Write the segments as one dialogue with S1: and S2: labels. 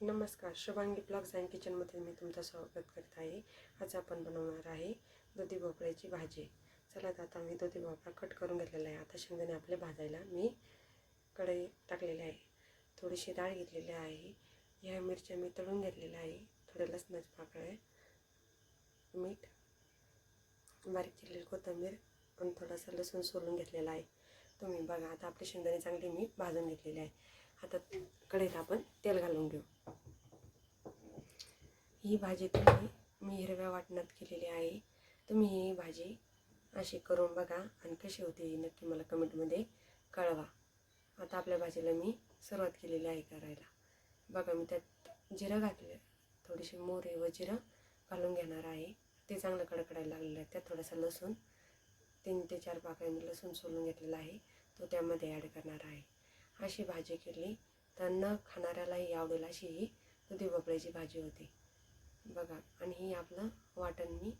S1: नमस्कार Shubhangi blogs and किचनमध्ये मी तुमचं स्वागत करत आहे. आज आपण बनवणार आहे दुधी भोपळ्याची भाजी. चला तर आता मी दुधी भोपळा कट करून घेतलेला आहे. आता शेंगदाणे आपले भाजायला मी कढई टाकलेली आहे. थोडीशी डाळ घेतलेली आहे. ह्या मिरच्या मी तळून घेतलेल्या आहे. थोडे लसणाचे पाकळे मीठ बारीक चिरलेली कोथिंबीर आणि थोडासा लसूण सोलून घेतलेला आहे. तुम्ही बघा आता आपले शेंगदाणे चांगले मी भाजून घेतलेले आहे. आता कढईत आपण तेल घालून घेऊ. ही भाजी तुम्ही मी हिरव्या वाटणात केलेली आहे. तुम्ही ही भाजी अशी करून बघा आणि कशी होते ही नक्की मला कमेंटमध्ये कळवा. आता आपल्या भाजीला मी सुरुवात केलेली आहे करायला. बघा मी त्यात जिरं घातले. थोडीशी मोहरी व जिरं घालून घेणार आहे. ते चांगलं कडकडायला लागलेलं आहे. त्यात थोडासा लसूण तीन ते चार पाकळ्या मी लसूण सोलून घेतलेला आहे. तो त्यामध्ये ॲड करणार आहे. अशी भाजी केली. तर न खाणाऱ्यालाही आवडेल अशी ही दुधी भोपळ्याची भाजी होती. बघा आणि ही आपलं वाटण मी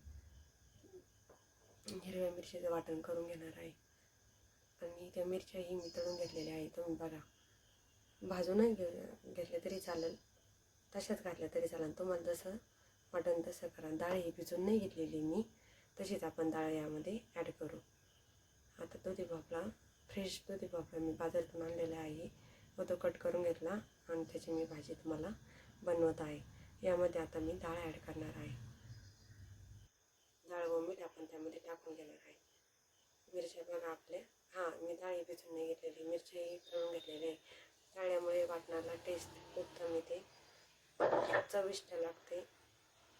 S1: हिरव्या मिरचीचं वाटण करून घेणार आहे. आणि त्या मिरच्याही मी तळून घेतलेल्या आहे तुम्ही बघा. भाजूनही घे घेतले तरी चालेल. तशाच घातल्या तरी चालेल. तुम्हाला जसं वाटण तसं करा. डाळ ही भिजून नाही घेतलेली मी. तशीच आपण डाळ यामध्ये ॲड करू. आता दुधी भोपळा फ्रेश दुधी भोपळा मी बाजारातून आणलेला आहे. व तो कट करून घेतला आणि त्याची मी भाजी तुम्हाला बनवत आहे. यामध्ये आता मी डाळ ॲड करणार आहे. डाळ व मीठ आपण त्यामध्ये टाकून घेणार आहे. मिरच्या बघा आपल्या हां मी डाळी भिजून नाही घेतलेली मिरच्याही तळून घेतलेली आहे. डाळ्यामुळे वाटणारा टेस्ट उत्तम येते. चविष्ट लागते.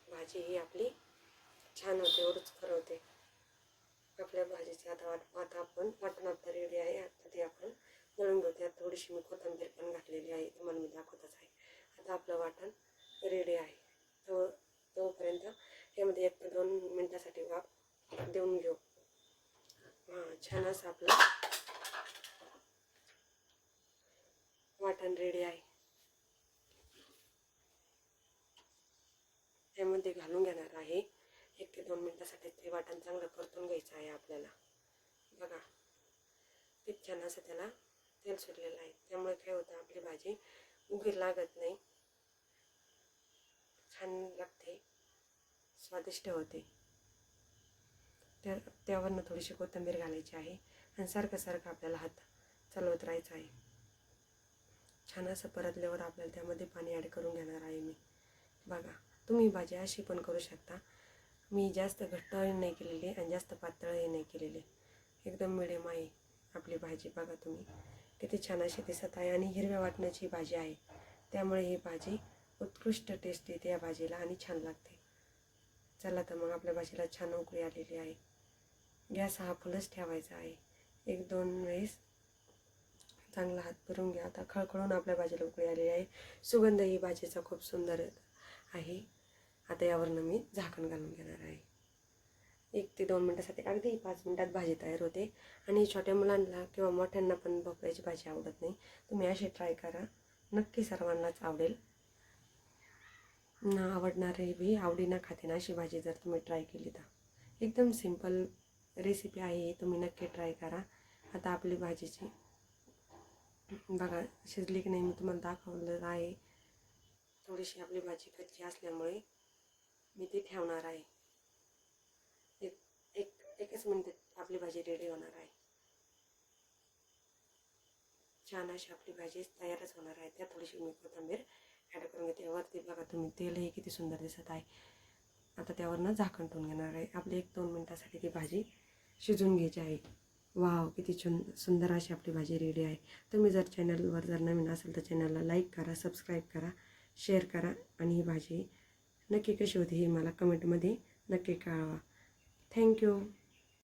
S1: भाजी ही आपली छान होते रुचकर होते. आपल्या भाजीची आता वाट आता आपण वाटण आता रेडी आहे. आता आपण दळून घेऊ त्यात थोडीशी मी कोथंबीर पण घातलेली आहे. तुम्हाला मी दाखवतच आहे. आता आपलं वाटण रेडी आहे. तो तोपर्यंत यामध्ये एक ते दोन मिनटासाठी वाफ देऊन घेऊ. हां छान असं आपलं वाटण रेडी आहे. त्यामध्ये घालून घेणार आहे दोन मिनटासाठी ते वाटण चांगलं परतून घ्यायचं आहे आपल्याला. बघा खूप छान असं त्याला तेल सुटलेलं आहे. त्यामुळे काय होतं आपली भाजी उगी लागत नाही. छान लागते स्वादिष्ट होते. त्या त्यावरनं थोडीशी कोथिंबीर घालायची आहे आणि सारखं सारखं आपल्याला हात चालवत राहायचं आहे. छान असं परतल्यावर आपल्याला त्यामध्ये पाणी ॲड करून घेणार आहे मी. बघा तुम्ही भाजी अशी पण करू शकता. मी जास्त घट्टही नाही केलेली आणि जास्त पातळही नाही केलेली. एकदम मिडियम आहे आपली भाजी बघा तुम्ही. किती छान अशी दिसत आहे आणि हिरव्या वाटण्याची भाजी आहे. त्यामुळे ही भाजी उत्कृष्ट टेस्ट येते या भाजीला आणि छान लागते. चला तर मग आपल्या भाजीला छान उकळी आलेली आहे. गॅस हा फुलच ठेवायचा आहे. एक दोन वेळेस चांगला हात भरून घ्या. आता खळखळून आपल्या भाजीला उकळी आलेली आहे. सुगंध ही भाजीचा खूप सुंदर आहे. आता यावरनं मी झाकण घालून घेणार आहे. एक ते दोन मिनटासाठी अगदी पाच मिनटात भाजी तयार होते. आणि छोट्या मुलांना किंवा मोठ्यांना पण भोपळ्याची भाजी आवडत नाही. तुम्ही अशी ट्राय करा. नक्की सर्वांनाच आवडेल. ना आवडणारे बी आवडीनं खाते ना अशी भाजी जर तुम्ही ट्राय केली तर. एकदम सिंपल रेसिपी आहे तुम्ही नक्की ट्राय करा. आता आपली भाजीची बघा शिजली की नाही मी तुम्हाला दाखवलं आहे. थोडीशी आपली भाजी कच्ची असल्यामुळे मी ती ठेवणार आहे. एक एक एकच मिनिटात आपली भाजी रेडी होणार आहे. छान अशी आपली भाजी तयारच होणार आहे. त्यात थोडीशी मी कोथिंबीर ॲड करून घेते. वरती बघा तुम्ही तेलही किती सुंदर दिसत आहे. आता त्यावरनं झाकण ठेवून घेणार आहे. आपली एक दोन मिनटासाठी ती भाजी शिजून घ्यायची आहे. वाव किती छुन सुंदर अशी आपली भाजी रेडी आहे. तुम्ही जर चॅनलवर जर नवीन असेल तर चॅनलला लाईक करा सबस्क्राईब करा शेअर करा आणि ही भाजी नक्की कशी होती हे मला कमेंटमध्ये नक्की कळवा. थँक्यू